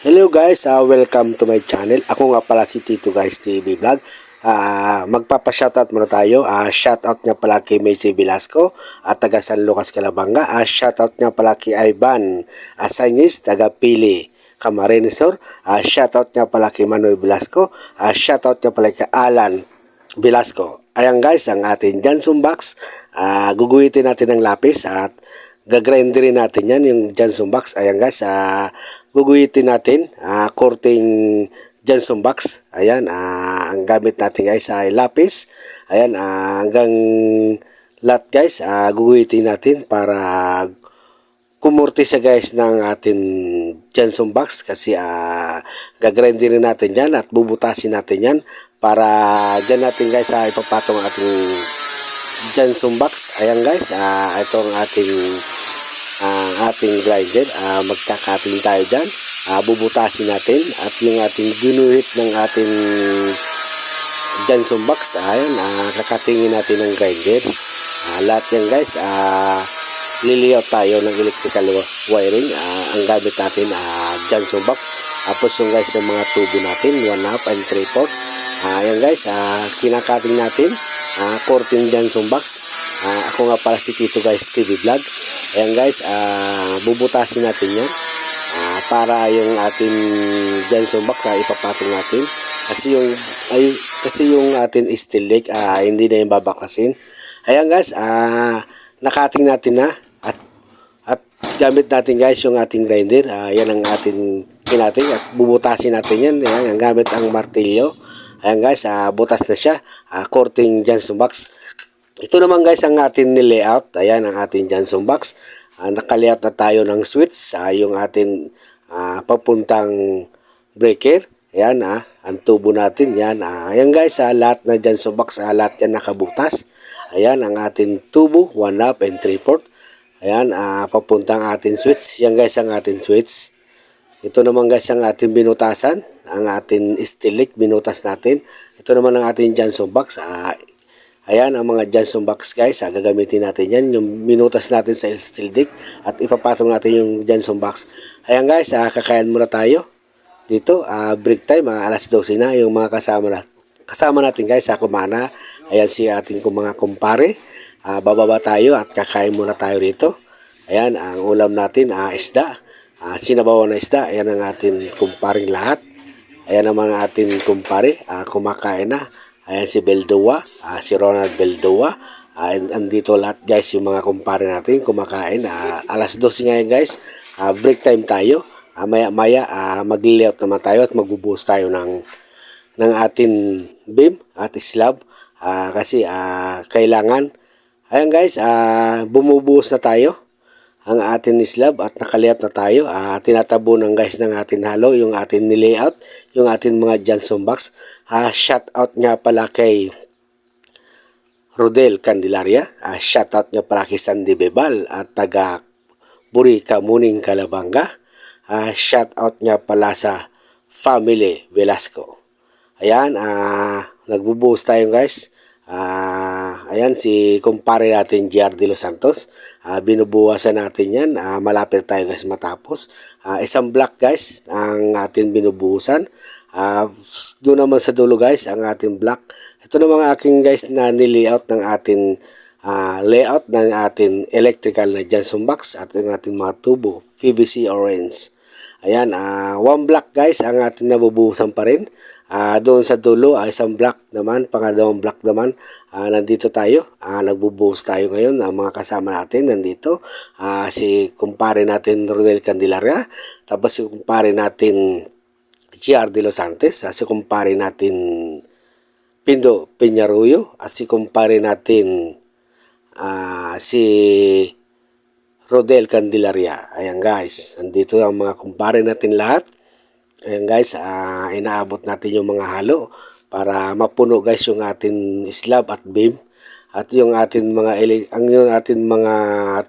Hello guys, uh, welcome to my channel. Ako nga pala si Tito Guys TV Vlog. Uh, magpapa-shoutout muna tayo. Uh, shoutout nga pala kay Macy Velasco at taga San Lucas, Calabanga. Uh, shoutout nga pala kay Ivan Asanyis, taga Pili. Camarinesor. Uh, shoutout nga pala kay Manuel Velasco. Uh, shoutout nga pala kay Alan Velasco. Ayan guys, ang ating Johnson box. Uh, guguhitin natin ng lapis at gagrinderin natin yan, yung Johnson box. Ayan guys, uh, guguhitin natin, uh, korting Johnson box. Ayan, uh, ang gamit natin guys ay lapis. Ayan, uh, hanggang lahat guys, uh, guguhitin natin para kumurti siya guys ng ating Johnson box kasi uh, gagrinderin natin yan at bubutasin natin yan para dyan natin guys uh, ipapatong ating Johnson box. Ayan guys, uh, ito ang ating uh, ating grinder. Uh, magkakating tayo dyan. Uh, bubutasin natin at yung ating ginuhit ng ating Johnson box. Ayan, uh, kakatingin natin ng grinder. Uh, lahat yan guys, uh, liliyaw tayo ng electrical wiring. Uh, ang gamit natin, uh, Johnson box. Tapos yung guys, yung mga tubo natin, 1 half and 3 fourth. Uh, guys, uh, kinakating natin. Uh, 14 Johnson box. Uh, ako nga pala si Tito guys TV vlog. Ayan guys, uh, bubutasin natin yan. Uh, para yung ating Johnson box uh, ipapatong natin. Kasi yung ay, kasi yung atin steel leg uh, hindi na yung babaklasin. Ayan guys, uh, nakating natin na at at gamit natin guys yung ating grinder. Uh, yan ang ating kinating at bubutasin natin yan. Ayan, ang gamit ang martilyo. Ayan guys, uh, butas na siya. Uh, korting Johnson box. Ito naman guys ang ating nilayout. Ayan ang ating Johnson box. Uh, nakalayout na tayo ng switch. Uh, yung ating uh, papuntang breaker. Ayan ah, ang tubo natin. Yan. Uh, ayan guys, uh, lahat na Johnson box. Uh, lahat yan nakabutas. Ayan ang ating tubo. 1 up and 3 port. Ayan, uh, papuntang ating switch. Yan guys ang ating switch. Ito naman guys ang ating binutasan. Ang ating leg, binutas natin. Ito naman ang ating Johnson box. Uh, Ayan ang mga Johnson box guys. Ah, gagamitin natin yan. Yung minutas natin sa steel dick. At ipapatong natin yung Johnson box. Ayan guys, ah, kakayan muna tayo. Dito, ah, break time. Ah, alas 12 na yung mga kasama natin. Kasama natin guys sa kumana. Ayan si ating mga kumpare. Ah, bababa tayo at kakain muna tayo rito. Ayan, ang ulam natin, ah, isda. Ah, sinabawan na isda. Ayan ang ating kumparing lahat. Ayan ang mga ating kumpare. Ah, kumakain na. Ayan si Beldoa, uh, si Ronald Beldoa. Uh, andito lahat guys yung mga kumpare natin kumakain. Uh, alas 12 ngayon guys, uh, break time tayo. Uh, maya maya uh, mag-layout naman tayo at magbubuhos tayo ng, ng atin beam at slab. Uh, kasi uh, kailangan, ayan guys, uh, bumubuhos na tayo ang atin slab at nakaliyat na tayo. Uh, tinatabunan guys ng atin halo, yung atin nilayout, yung atin mga Johnson box. Uh, shout out nga pala kay Rodel Candelaria. Uh, shout out nga pala kay Sandy Bebal at taga Burica Muning Calabanga. Uh, shout out nga pala sa family Velasco. Ayan, uh, nagbubuhos tayo guys. Ayan si kumpare natin JR De Los Santos. Uh, binubuwasan natin yan. Uh, malapit tayo guys matapos. Uh, isang block guys ang atin binubuhusan. Uh, doon naman sa dulo guys ang ating block. Ito na mga aking guys na nilayout ng ating uh, layout ng ating electrical na Johnson box at ng ating mga tubo. PVC orange. Ayan, uh, one block guys ang ating nabubuhusan pa rin. Uh, doon sa dulo, uh, isang block naman, pangalawang block naman, uh, nandito tayo. Uh, nagbubuhos tayo ngayon. Ang uh, mga kasama natin nandito. Uh, si kumpare natin Rodel Candelaria. Tapos si kumpare natin GR De Los Santos. Uh, si kumpare natin Pindo Peñarroyo. At si kumpare natin uh, si Rodel Candelaria. Ayan guys, nandito ang mga kumpare natin lahat. Ayan guys, uh, inaabot natin yung mga halo para mapuno guys yung atin slab at beam at yung atin mga ang yung atin mga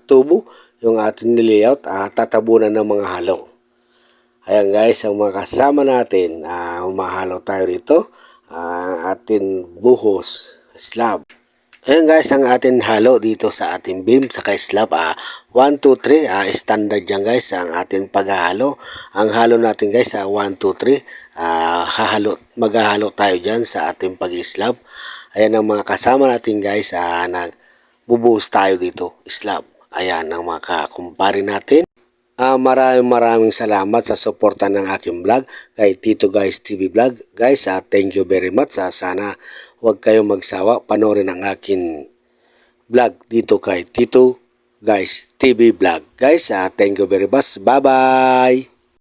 tubo, yung atin layout, uh, tatabunan ng mga halo. Ayan guys, ang mga kasama natin, uh, umahalo tayo rito, uh, atin buhos, slab. Ayan guys, ang ating halo dito sa ating beam sa slab. Ah, 1, 2, 3. Ah, standard yan guys ang ating paghahalo. Ang halo natin guys, ah, 1, 2, 3. Ah, hahalo, maghahalo tayo dyan sa ating pag-slab. Ayan ang mga kasama natin guys. Ah, nagbubuhos tayo dito, slab. Ayan ang mga kakumpare natin. Ah, maraming maraming salamat sa suporta ng aking vlog kay Tito Guys TV Vlog. Guys, ah, thank you very much. Ah, sana huwag kayong magsawa panoorin ang aking vlog dito kay Tito Guys TV Vlog. Guys, ah, thank you very much. Bye-bye!